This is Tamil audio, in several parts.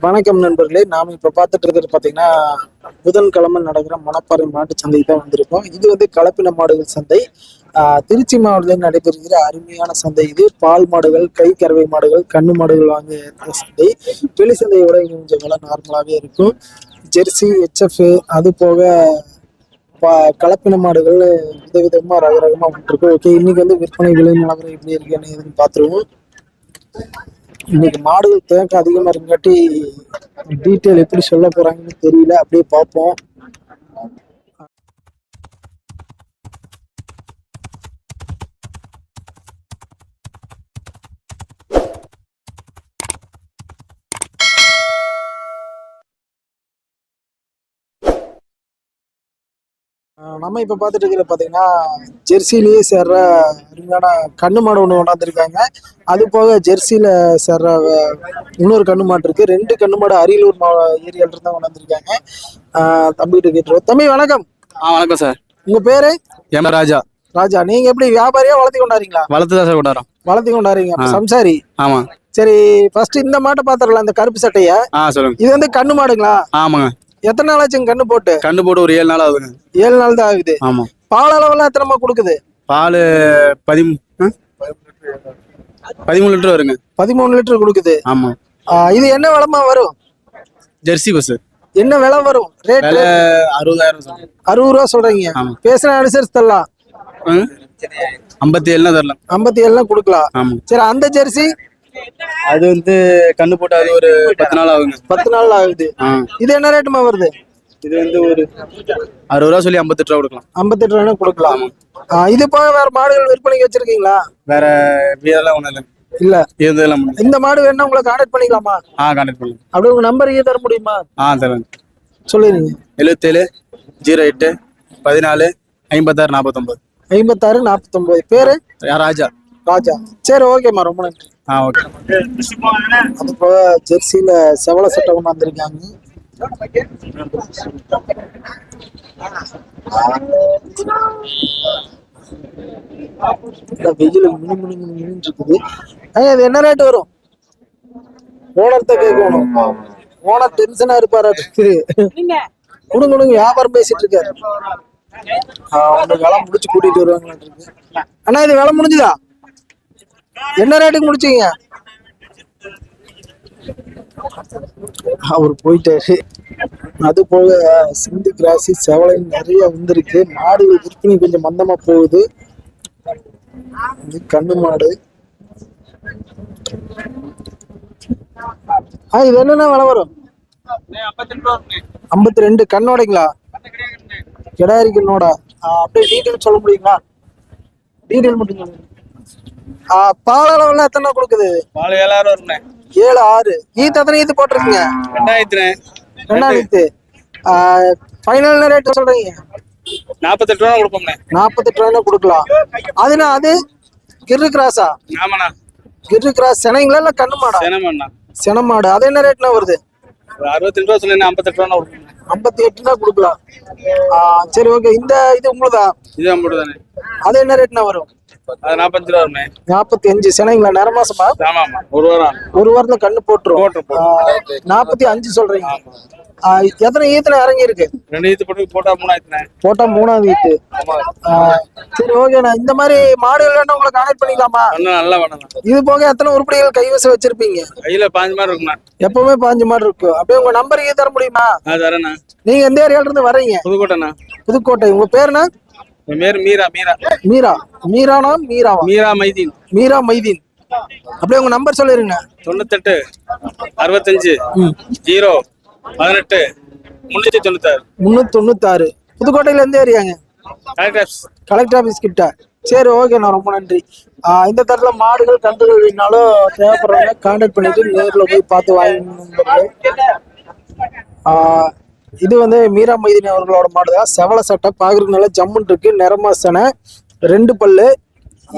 வணக்கம் நண்பர்களே. நாம இப்ப பார்த்துட்டு இருக்கிறது பாத்தீங்கன்னா புதன்கிழமை நடக்கிற மணப்பாறை மாட்டு சந்தைக்கு தான் வந்திருக்கோம். இது வந்து கலப்பின மாடுகள் சந்தை. திருச்சி மாவட்டத்தில் நடைபெறுகிற அருமையான சந்தை இது. பால் மாடுகள் கை கறவை மாடுகள் கண்ணு மாடுகள் வாங்கிய சந்தை. வெளி சந்தையோட கொஞ்சம் விலை நார்மலாகவே இருக்கும். ஜெர்சி ஹெச்எஃப் அது போக பா- கலப்பின மாடுகள் விதவிதமா ரகரகமா விட்டுருக்கு ஓகே இன்னைக்கு வந்து விற்பனை விலை நிலவரம் எப்படி இருக்குன்னு எதுன்னு பார்த்துருவோம். இன்னைக்கு மாடுகள் தேக்கம் அதிகமா இருக்காட்டி டீட்டெயில் எப்படி சொல்ல போறாங்கன்னு தெரியல. அப்படியே பார்ப்போம். நம்ம இப்ப பார்த்துட்டு இருக்கிற பாத்தீங்கன்னா ஜெர்சிலேயே சேர்ற அருமையான கண்ணு மாடு ஒன்று கொண்டாந்துருக்காங்க. அது போக ஜெர்சியில சேர்ற இன்னொரு கண்ணு மாடு இருக்கு. ரெண்டு கண்ணு மாடு அரியலூர் மா ஏரியால இருந்தா கொண்டாந்துருக்காங்க. தம்பிகிட்ட கேட்டுருவோம். தம்பி வணக்கம். ஆ வணக்கம் சார். உங்க பேரு? எம் ராஜா. ராஜா நீங்க எப்படி வியாபாரியா வளர்த்தி கொண்டாறீங்களா வளர்த்து தான் சார் கொண்டாடுறோம். வளர்த்தி கொண்டாறீங்க. சம்சாரி. ஆமா. சரி ஃபர்ஸ்ட் இந்த மாட்டை பாத்திரலாம் இந்த கருப்பு சட்டைய. இது வந்து கண்ணு மாடுங்களா? ஆமாங்க. எத்தனை நாள் ஆச்சுங்க கண்ணு போட்டு? கண்டு போட்டு ஒரு ஏழு நாள் ஆகுதுங்க. ஏழு நாள் தான் ஆகுது. ஆமா. பால் அளவெல்லாம் எத்தனைமா கொடுக்குது? பால் பதிமூ ஆ? பதிமூணு லிட்டர் வருங்க. பதிமூணு லிட்டர் கொடுக்குது. ஆமா. இது என்ன விலமா வரும்? ஜெர்சி பஸ் என்ன விலை வரும்? ரேட் அறுபதாயிரம் அறுபது ரூபா சொல்றீங்க. பேசுன அனுசரிச்சு தரலாம். ஐம்பத்தி ஏழுனா தரலாம். ஐம்பத்தி ஏழுலாம் கொடுக்கலாம் சரி அந்த ஜெர்சி? அது வந்து கண்ணு போட்டு அது ஒரு பத்து நாள் ஆகுங்க. பத்து நாள் ஆகுது. இது என்ன ரேட்டுமா வருது? இது வந்து ஒரு அறுபது ரூபா சொல்லி ஐம்பத்தெட்டு ரூபா கொடுக்கலாம். ஐம்பத்தெட்டு ரூபா கொடுக்கலாம். இது போக வேற மாடுகள் விற்பனைக்கு வச்சிருக்கீங்களா? வேற வீடெல்லாம் ஒன்றும் இல்லை. இல்ல. முடியும் இந்த மாடு வேணா உங்களை கான்டாக்ட் பண்ணிக்கலாமா? ஆ கான்டாக்ட் பண்ணலாம் அப்படியே உங்க நம்பர் தர முடியுமா? ஆ தரேன். சொல்லிடுங்க. எழுபத்தேழு ஜீரோ எட்டு பதினாலு ஐம்பத்தாறு நாற்பத்தொம்பது ஐம்பத்தாறு நாற்பத்தொன்பது பேரு? ராஜா. ராஜா. சரி ஓகேம்மா ரொம்ப நன்றி. ஆ ஓகே. அது ஜெர்சியில செவல சட்டை கொண்டு வந்திருக்காங்க வெயில மினி மினி மினி இருக்குது. இது என்ன ரேட் வரும்? ஓனர்த்த கேட்கணும். ஓனர் டென்ஷனா இருப்பாரு? கொடுங்க கொடுங்க வியாபாரம் பேசிட்டு இருக்காரு. உங்க வேலை முடிச்சு கூட்டிட்டு வருவாங்க அண்ணா இது வேலை முடிஞ்சுதா? என்ன ரேட்டுக்கு முடிச்சீங்க? அவர் போயிட்டாரு. அது போக சிந்து கிராசி செவலை நிறைய வந்திருக்கு. மாடுகள் விற்பனை கொஞ்சம் மந்தமா போகுது. இது கண்ணு மாடு. ஆ இது என்னென்ன விலை வரும்? ஐம்பத்தி ரெண்டு கண்ணோடைங்களா? கிடாரி கண்ணோட. அப்படியே டீட்டெயில் சொல்ல முடியுங்களா? டீட்டெயில் மட்டும் சொல்லுங்க. பால் அளவுலாம் எத்தனை கொடுக்குது? பால் ஏழாயிரம் வரும்ண்ணே ஏழு ஆறு. ஈத்து எத்தனை ஈத்து போட்டிருக்கீங்க? ரெண்டாயிரத்து ரெண்டாயிரத்து ஃபைனல் ரேட் சொல்றீங்க? நாற்பத்தெட்டு ரூபா கொடுப்போம்ண்ணே. நாற்பத்தெட்டு ரூபாய்னா கொடுக்கலாம். அதுனா அது கிரு கிராஸா? ஆமாண்ணா. கிரு கிராஸ் செனைங்களா இல்ல கண்ணு மாடா? சேனமாண்ணா. சென மாடு. அது என்ன ரேட்னா வருது? அறுபத்தெட்டு ரூபா சொல்லி நாற்பத்தெட்டு ரூபா கொடுப்போம் ஐம்பத்தி எட்டுனா கொடுக்கலாம். சரி ஓகே இந்த இது உங்களுதா? இது ஐம்பது தானே அது என்ன ரேட்னா வரும்? நாற்பத்தஞ்சு ரூபா வரும்ண்ணே நாற்பத்தி அஞ்சு செனைங்களா மாசமா? ஆமா ஒரு வாரம். ஒரு வாரத்துல கண்ணு போட்டுரும். நாற்பத்தி அஞ்சு சொல்றீங்க. எத்தனை ஈத்துல இறங்கி இருக்கு? ரெண்டு ஈத்து போட்டு போட்டா மூணாயிரத்துண்ணே. போட்டா மூணாவது ஈத்து. சரி ஓகேண்ணா இந்த மாதிரி மாடுகள் வேணா உங்களை கான்டாக்ட் பண்ணிக்கலாமா? நல்லா வேணும் இது போக எத்தனை உருப்படிகள் கைவசம் வச்சிருப்பீங்க? கையில பாஞ்சு மாதிரி இருக்குண்ணா எப்பவுமே பாஞ்சு மாடு இருக்கும் அப்படியே உங்க நம்பர் தர முடியுமா? அது தரேண்ணா. நீங்க எந்த ஏரியால இருந்து வர்றீங்க? புதுக்கோட்டைண்ணா. புதுக்கோட்டை. உங்க என் பேர் மீரா மீரா. மீரா. மீரானா? மீராவா? மீரா மைதீன். மீரா மைதீன். அப்படியே உங்க நம்பர் சொல்லிருங்க. தொண்ணூத்தெட்டு அறுபத்தஞ்சு ஜீரோ பதினெட்டு முன்னூற்றி தொண்ணூத்தாறு. முன்னூத்தி தொண்ணூத்தாறு. புதுக்கோட்டையில எந்த ஏரியாங்க கலெக்டர் கலெக்டர் ஆபீஸ் கிட்ட. சரி ஓகேண்ணா ரொம்ப நன்றி. இந்த தரத்துல மாடுகள் கன்றுகள் வேணாலும் தேவைப்படுறவங்க கான்டாக்ட் பண்ணிட்டு நேர்ல போய் பார்த்து வாங்கி இது வந்து மீரா மைதீன் அவர்களோட மாடு தான் செவல சட்டை பாக்குறதுக்கு நல்லா ஜம்முன் இருக்கு நிறமாசனை ரெண்டு பல்லு.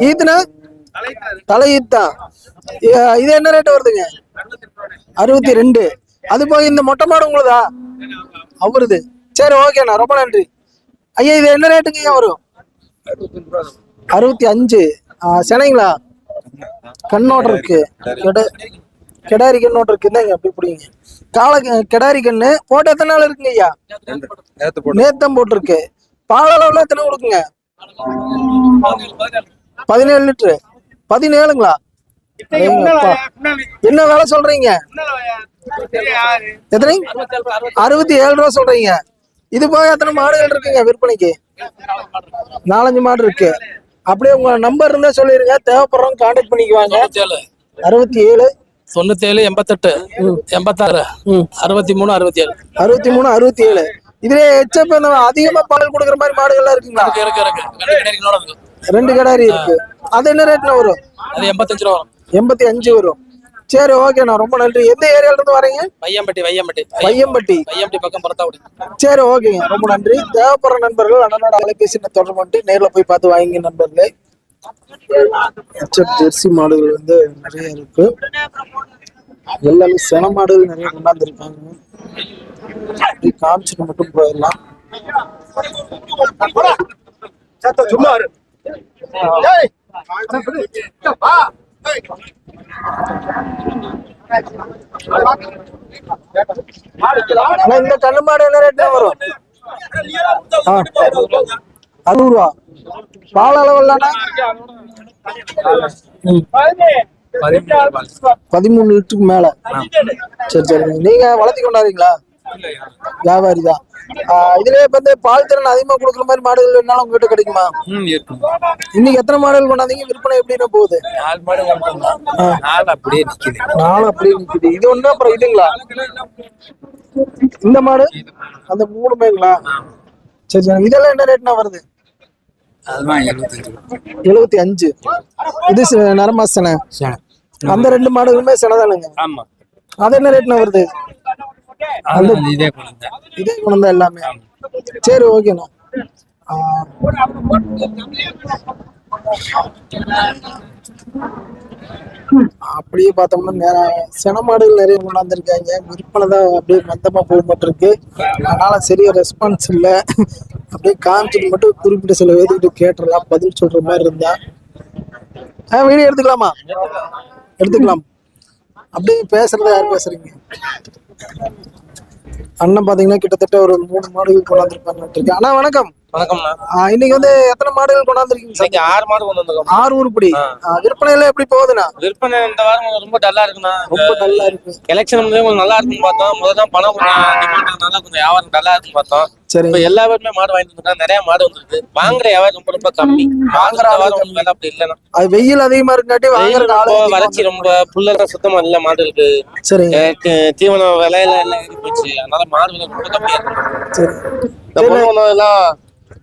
ஈத்துனா தலையீத்தான் இது என்ன ரேட் வருதுங்க? அறுபத்தி ரெண்டு. அது போக இந்த மொட்டை மாடு உங்களுதா? அவருது. சரி ஓகேண்ணா ரொம்ப நன்றி. ஐயா இது என்ன ரேட்டுங்க வரும்? அறுபத்தி அஞ்சு. சென்னைங்களா கண்ணோட இருக்கு. கிடாரி கண்ணு ஒன்று இருக்கு இந்தாங்க அப்படி பிடிங்க. காளை க- கிடாரி கண்ணு போட்டு எத்தனை நாள் இருக்குங்க ஐயா? நேத்தம் போட்டிருக்கு. பால் அளவுல எத்தனை கொடுக்குங்க? பதினேழு லிட்டரு. பதினேழுங்களா. என்ன வேலை சொல்றீங்க? எத்தனை? அறுபத்தி ஏழு ரூபா சொல்றீங்க. இது போக எத்தனை மாடுகள் இருக்குங்க விற்பனைக்கு? நாலஞ்சு மாடு இருக்கு. அப்படியே உங்க நம்பர் இருந்தா சொல்லிருங்க. தேவைப்படுறவங்க கான்டாக்ட் பண்ணிக்குவாங்க. அறுபத்தி ஏழு தொண்ணூத்தேழு எண்பத்தெட்டு எண்பத்தாறு. அறுபத்தி மூணு அறுபத்தி ஏழு அறுபத்தி மூணு அறுபத்தி ஏழு இதுல எச்சப்ப இந்த அதிகமா பால் கொடுக்குற மாதிரி மாடுகள்லாம் இருக்குங்களா? இருக்கு இருக்கு ரெண்டு கிடாரி இருக்கு. அது என்ன ரேட்ல வரும்? அது எண்பத்தஞ்சு ரூபா வரும். எண்பத்தி அஞ்சு வரும். சரி ஓகேண்ணா ரொம்ப நன்றி. எந்த ஏரியால இருந்து வரீங்க? வையம்பட்டி வையம்பட்டி பையம்பட்டி. வையம்பட்டி பக்கம் பரத்தாவுடி சரி ஓகேங்க. ரொம்ப நன்றி. தேவைப்படுற நண்பர்கள் அண்ணனோட அலைபேசி தொடர்பு பண்ணிட்டு நேர்ல போய் பார்த்து வாங்கிங்க நண்பர்களே. ஹெச்எப் ஜெர்சி மாடுகள் வந்து நிறைய இருக்கு. எல்லாமே சென மாடுகள் நிறைய கொண்டாந்துருக்காங்க. காமிச்சிட்டு மட்டும் போயிடலாம். இந்த கண்ணு மாடு என்ன ரேட் வரும்? அறுபது ரூபா. பால் அளவுலானா பதிமூணு லிட்டருக்கு மேல. சரி சரி. நீங்க வளர்த்தி கொண்டாடுறீங்களா? வியாபாரி தான் இதுலயே வந்து பால் திறன் அதிகமா கொடுக்குற மாதிரி மாடுகள் வேணாலும் உங்ககிட்ட கிடைக்குமா? இன்னைக்கு எத்தனை மாடுகள் கொண்டாந்தீங்க? விற்பனை எப்படின்னா போகுது? நாலு. நாலு அப்படியே நிக்குது. நானும் அப்படியே நிக்குது. இது ஒண்ணு அப்புறம் இதுங்களா? இந்த மாடு? அந்த மூணு மேங்களா சரி சரி. இதெல்லாம் என்ன ரேட்னா வருது? எழுபத்தி அஞ்சு. இது சி- நரமாசனை அந்த ரெண்டு மாடுகளுமே சினதானுங்க ஆமா. அது என்ன ரேட்ல வருது? அது இதே குழந்தை இதே தான் எல்லாமே. சரி ஓகேண்ணா. அப்படியே பார்த்தோம்னா நேரா சின மாடுகள் நிறைய கொண்டாந்துருக்காங்க. விற்பனை தான் அப்படியே மந்தமா போக மாட்டிருக்கு அதனால சரியா ரெஸ்பான்ஸ் இல்லை. அப்படியே காமிச்சிட்டு மட்டும் குறிப்பிட்ட சில பேர்கிட்ட கேட்டுடலாம் பதில் சொல்ற மாதிரி இருந்தா ஆ வீடியோ எடுத்துக்கலாமா? எடுத்துக்கலாம். அப்படியே பேசுறத யார் பேசுறீங்க? அண்ணன் பாத்தீங்கன்னா கிட்டத்தட்ட ஒரு மூணு மாடுகள் கொண்டாந்துருப்பாங்க இருக்கு அண்ணா வணக்கம். வணக்கம்ண்ணா இன்னைக்கு வந்து எத்தனை மாடுகள் கொண்டாந்துருக்கீங்க சார்? இன்னைக்கு ஆறு மாடு கொண்டு வந்திருக்கோம். ஆறு உருப்படி. ஆ, விற்பனை எல்லாம் எப்படி போகுதுண்ணா? விற்பனை இந்த வாரம் ரொம்ப டல்லா இருக்குண்ணா. ரொம்ப நல்லா இருக்கு. எலெக்ஷன் கொஞ்சம் நல்லா இருக்குன்னு பார்த்தோம். முதல்ல பணம் கொஞ்சம் வியாபாரம் டல்லா இருக்குன்னு பார்த்தோம். சரி. இப்ப எல்லா பேருமே மாடு வாங்கிட்டு இருக்காங்க நிறைய மாடு வந்துருக்கு. வாங்குற வியாபாரம் ரொம்ப ரொம்ப கம்மி. வாங்குற வியாபாரம் வேலை அப்படி இல்லைன்னா அது வெயில் அதிகமா இருக்காட்டி வாங்குற ரொம்ப வறட்சி ரொம்ப புல்லெல்லாம் சுத்தமா இல்ல மாடுகளுக்கு. சரிங்க எனக்கு தீவனம் விலையில எல்லாம் ஏறி போச்சு. அதனால மாடு விலை ரொம்ப கம்மியா இருக்கு. சரி. இந்த எல்லாம்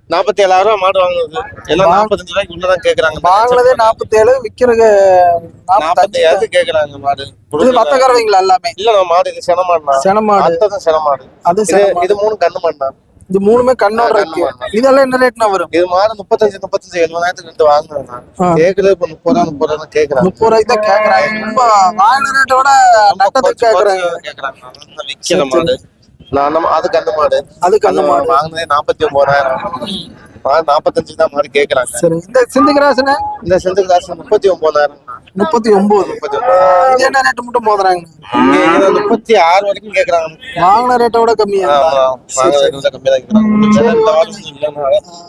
நாற்பத்தி ஏழாயிரம் மாடு வாங்குது எல்லாம் நாற்பத்தஞ்சு ரூபாய்க்கு உள்ளதான் கேக்குறாங்க. வாங்கினதே நாற்பத்தேழு விக்கிறது நாற்பத்தி நாற்பத்தஞ்சு ஏழு கேக்குறாங்க மாடு. இது மத்த கறவைங்களா எல்லாமே? இல்ல நம்ம மாடு இது சென மாடுனா சென மாடு அடுத்தது சென மாடு அது இது மூணு கண்ணு மாடுனா இது மூணுமே கண்ணோட இருக்கு. இதெல்லாம் என்ன ரேட்னா வரும்? இது மாடு முப்பத்தஞ்சு முப்பத்தஞ்சு எழுபதாயிரத்துக்கு ரெண்டு இப்ப முப்பது ரூபா முப்பது ரூபா முப்பது ரூபாய்க்கு தான் கேக்குறாங்க. ரொம்ப வாங்கின ரேட்டோட நட்டத்துக்கு அதான் விக்கிற மாடு. நான் நம்ம அது கண்ணு மாடு. அது கண்ணு மாடு. வாங்கினதே நாற்பத்தி ஒன்பதாயிரம் நாற்பத்தஞ்சு தான் மாடு கேக்குறாங்க. சரி இந்த சிந்து கிராசன இந்த செந்து முப்பத்தி ஒன்பதாயிரம் முப்பத்தி ஒன்பது முப்பத்தி இது என்ன ரேட்டு மட்டும் போதுறாங்க முப்பத்தி ஆறு வரைக்கும் கேக்குறாங்க. வாங்கின வாங்குறது கொஞ்சம் கம்மியா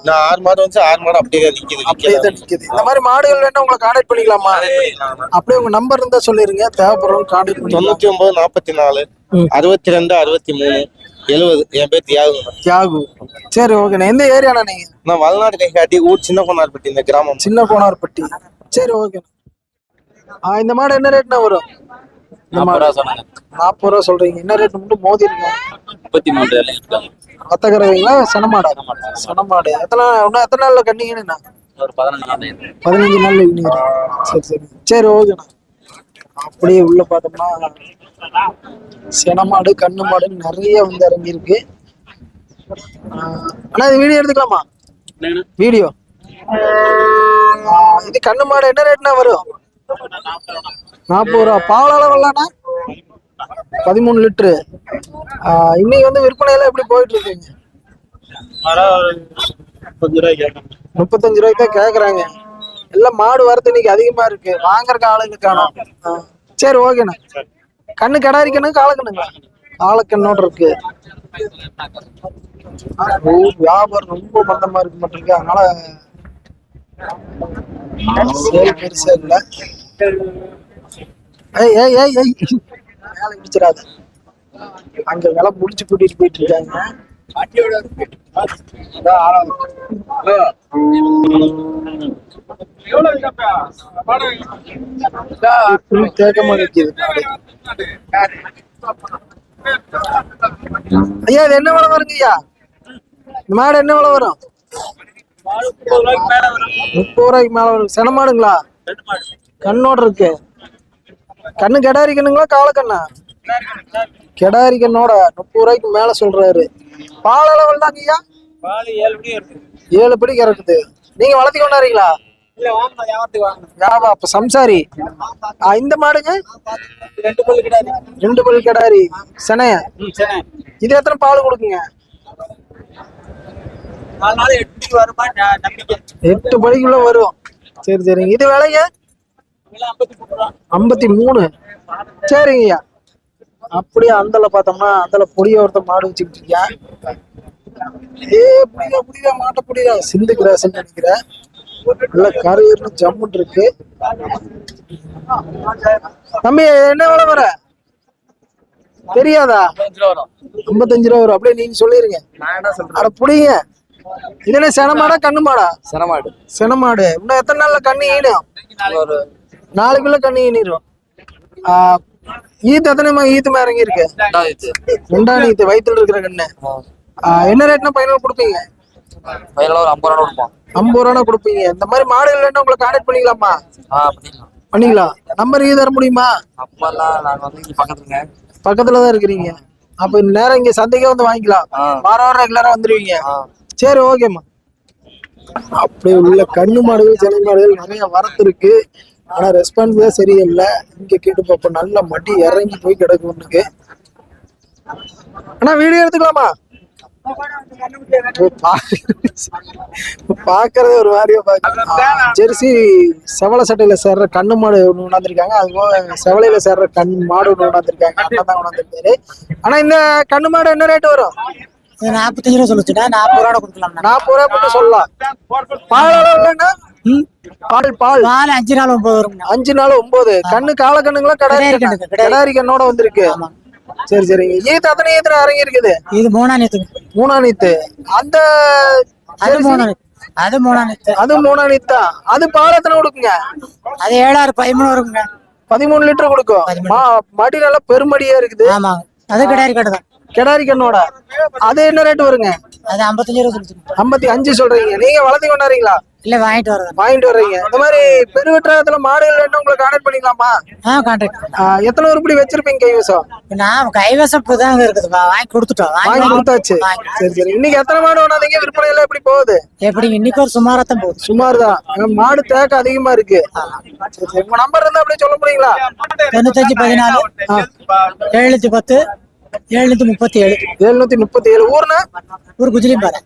நான் ஆறு மாடு வந்து ஆறு மாடு அப்படியே நிக்குது அப்படியே நிக்குது. இந்த மாதிரி மாடுகள் வேணா உங்களை கான்டாக்ட் பண்ணிக்கலாமா? அப்படியே உங்க நம்பர் இருந்தா சொல்லிருங்க. தேவைப்படுறவங்க கான்டாக்ட் தொண்ணூத்தி ஒன்பது நாற்பத்தி நாலு. அறுபத்தி ரெண்டு அறுபத்தி மூணு எழுபது என் பேர் தியாகுங்க தியாகு. சரி ஓகேண்ணா எந்த ஏரியாண்ணா நீங்க? நான் வளநாடு கைகாட்டி ஊர் சின்ன கொண்டார்பட்டி இந்த கிராமம். சின்ன கோனார்பட்டி சரி ஓகேண்ணா ஆ இந்த மாடு என்ன ரேட்னா வரும்? இந்த மாடு சொன்னாங்க. நாற்பது ரூபா சொல்றீங்க. என்ன ரேட் மட்டும் மோதி இருக்கோம் முப்பத்தி மூணு மத்தக்கறவைங்களா சனமாடா? சனமாடு. எத்தனை இன்னும் எத்தனை நாள்ல கண்டிங்கண்ணா ஒரு பதினஞ்சு நாள் பதினஞ்சு இன்னும் சரி சரி. சரி ஓகேண்ணா அப்படியே உள்ள பார்த்தோம்னா செனமாடு கண்ணு மாடு நிறைய வந்து இறங்கியிருக்கு. அண்ணா இது வீடியோ எடுத்துக்கலாமா? வீடியோ? இது கண்ணு மாடு என்ன ரேட்னா வரும்? நாற்பது ரூபா. பால் அளவுலாண்ணா பதிமூணு லிட்டரு இன்னைக்கு வந்து விற்பனை எல்லாம் எப்படி போயிட்டு இருக்குங்க முப்பத்தஞ்சு ரூபாய்க்கு தான் கேக்குறாங்க எல்லாம் மாடு வரது இன்னைக்கு அதிகமா இருக்கு. வாங்குறக்கு ஆளுங்க காணும் சரி ஓகேண்ணா. கண்ணு கிடாரி கண்ணு காலக்கண்ணுங்களா காலக்கண்ணோட இருக்கு. வியாபாரம் ரொம்ப மந்தமா இருக்கு மாட்டிருக்கு அதனால சேல் பெருசா இல்ல. ஏய் ஏய் ஏய் ஏய். வேலை பிடிச்சிடாத அங்க விலை முடிச்சு கூட்டிட்டு போயிட்டு இருக்காங்க. ஐயா இது என்ன விலை வருங்க ஐயா? இந்த மாடு என்ன விலை வரும்? முப்பது ரூபாய்க்கு மேல வரும். சென மாடுங்களா? கண்ணோட இருக்கு. கண்ணு கெடாரி கண்ணுங்களா காலக்கண்ணா? கெடாரி கண்ணோட முப்பது ரூபாய்க்கு மேல சொல்றாரு. பால் அளவு தாங்க ஐயா ஏழு படி கறக்குது. நீங்க வளர்த்தி கொண்டாடுறீங்களா வியாபா அப்ப சம்சாரி. இந்த மாடுங்க? ரெண்டு பல் கெடாரி. செனைய? இது எத்தனை பால் கொடுக்குங்க? எட்டு படிக்குள்ள வரும். சரி சரிங்க. இது விலைங்க? ஐம்பத்தி மூணு. சரிங்கய்யா. அப்படியே அந்தல பார்த்தோம்னா அந்தல பொடிய ஒருத்த மாடு வச்சுக்கிட்டு இருக்கியா ஏ புடிடா புடிடா மாட்டை புடிடா. சிந்து கிராஸ் நினைக்கிறேன். நல்ல கரையூர்னு ஜம்முன் இருக்கு. தம்பி என்ன விலை வர? தெரியாதா? ஐம்பத்தஞ்சு ரூபா வரும். அப்படியே நீங்க சொல்லிருங்க. அட புடிங்க. இது என்ன சென மாடா கண்ணு மாடா? சனமாடு சென மாடு. இன்னும் எத்தனை நாள்ல கண்ணு ஈடும்? ஒரு நாளைக்குள்ள கண்ணு ஈனிரும். ஈத்து எத்தனை ஈத்து இறங்கி இருக்கு ரெண்டாம் ஈத்து வயித்துல இருக்கிற கண்ணு. என்ன ரேட்னா பைனல் கொடுப்பீங்க? பையில ஒரு ஐம்பது ரூபா கொடுப்போம். ஐம்பது ரூபா கொடுப்பீங்க. இந்த மாதிரி மாடுகள் வேணும் உங்களை கான்டாக்ட் பண்ணிக்கலாமா? பண்ணிக்கலாம். நம்பர் இது தர முடியுமா? பக்கத்துல தான் இருக்கிறீங்க. அப்ப நேரம் இங்க சந்தைக்கே வந்து வாங்கிக்கலாம். வாரம் வாரம் ரெகுலரா வந்துருவீங்க. சரி ஓகேம்மா அப்படியே உள்ள கண்ணு மாடுகள் சிலை மாடுகள் நிறைய வரத்து இருக்கு. ஆனா ரெஸ்பான்ஸ் தான் சரியில்லை. இங்க கேட்டு பார்ப்போம். நல்ல மடி இறங்கி போய் கிடக்கு ஒண்ணுக்கு அண்ணா வீடியோ எடுத்துக்கலாமா? பாக்குறது ஒரு மாதிரியா பாக்க ஜெர்சி செவலை சட்டையில சேர்ற கண்ணு மாடு ஒண்ணு கொண்டாந்துருக்காங்க அது போக செவலையில சேர்ற கண் மாடு ஒண்ணு கொண்டாந்துருக்காங்க அண்ணன் தான் கொண்டாந்துருக்காரு ஆனா இந்த கண்ணு மாடு என்ன ரேட் வரும்? நாற்பத்தஞ்சு ரூபா சொல்லிச்சுட்டா நாற்பது ரூபா கொடுக்கலாம். நாற்பது ரூபா மட்டும் சொல்லலாம். பால் பால். பால் அஞ்சு நாள் ஒன்பது வரும். அஞ்சு நாள் ஒன்பது. கண்ணு கால கண்ணுங்களா கடாரி கிடாரி கண்ணு கிடாரி. கண்ணோட வந்திருக்கு. சரி சரிங்க ஈத்து அத்தனை இறங்கி இருக்குது? இது மூணா நீத்து அந்த அது மூணா அது மூணா நேத்து அது மூணா நீத்தா அது பால் எத்தனை கொடுக்குங்க? அது ஏழாறு பதிமூணு வருங்க. பதிமூணு லிட்டர் கொடுக்கும். மடி நல்லா பெருமடியா இருக்குது. ஆமாங்க அது கிடையாது கடை தான். கிடாரி கண்ணோட. அது என்ன ரேட் வருங்க? அது ஐம்பத்தஞ்சு ரூபா ஐம்பத்தி அஞ்சு சொல்றீங்க. நீங்க வளர்த்தி கொண்டாடுறீங்களா இல்ல வாங்கிட்டு வரது வாங்கிட்டு வர்றீங்க. இந்த மாதிரி பெருவெற்றாகத்துல மாடுகள் வேணும் உங்களை கான்டாக்ட் பண்ணிக்கலாமா ஆ கான்ட்ராக்ட் ஆ, எத்தனை உருப்படி வச்சிருப்பீங்க கைவசம்? நான் கைவசப்பு தான் இருக்குது வா- வாங்கி கொடுத்துட்டோம். வாங்கி கொடுத்தாச்சு. சரி சரி. இன்னைக்கு எத்தனை மாடு வேணாதீங்க விற்பனை எல்லாம் எப்படி போகுது? எப்படி? இன்னைக்கு ஒரு சுமாரா தான் போகுது. சுமார் தான் மாடு தேக்க அதிகமா இருக்கு. உங்க நம்பர் இருந்தா அப்படியே சொல்ல முடியுங்களா தொண்ணூத்தஞ்சு பதினாலு. எழுநூத்தி பத்து எழுநூத்தி முப்பத்தி ஏழு எழுநூத்தி முப்பத்தி ஏழு ஊர்னா? ஒரு குஜிலியும் பாரு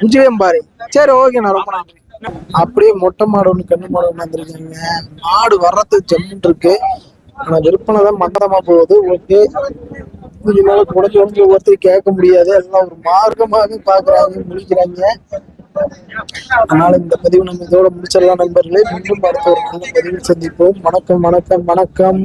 விஜயம்பாரி சரி ஓகே நான் ரொம்ப நன்றி. அப்படியே மொட்டை மாடு ஒண்ணு கண்ணு மாடு ஒண்ணு வந்திருக்காங்க. மாடு வர்றதுக்கு ஜம்முன் இருக்கு. ஆனா விற்பனை தான் மந்தமா போகுது. ஓகே. கொஞ்ச நாள் குறைஞ்சு குறைஞ்சு ஒவ்வொருத்தரும் கேட்க முடியாது. எல்லாம் ஒரு மார்க்கமாக பாக்குறாங்க முடிக்கிறாங்க. அதனால இந்த பதிவு நம்ம இதோட முடிச்சிடலாம் நண்பர்களே. மீண்டும் அடுத்த ஒரு நல்ல பதிவில் சந்திப்போம். வணக்கம் வணக்கம் வணக்கம்.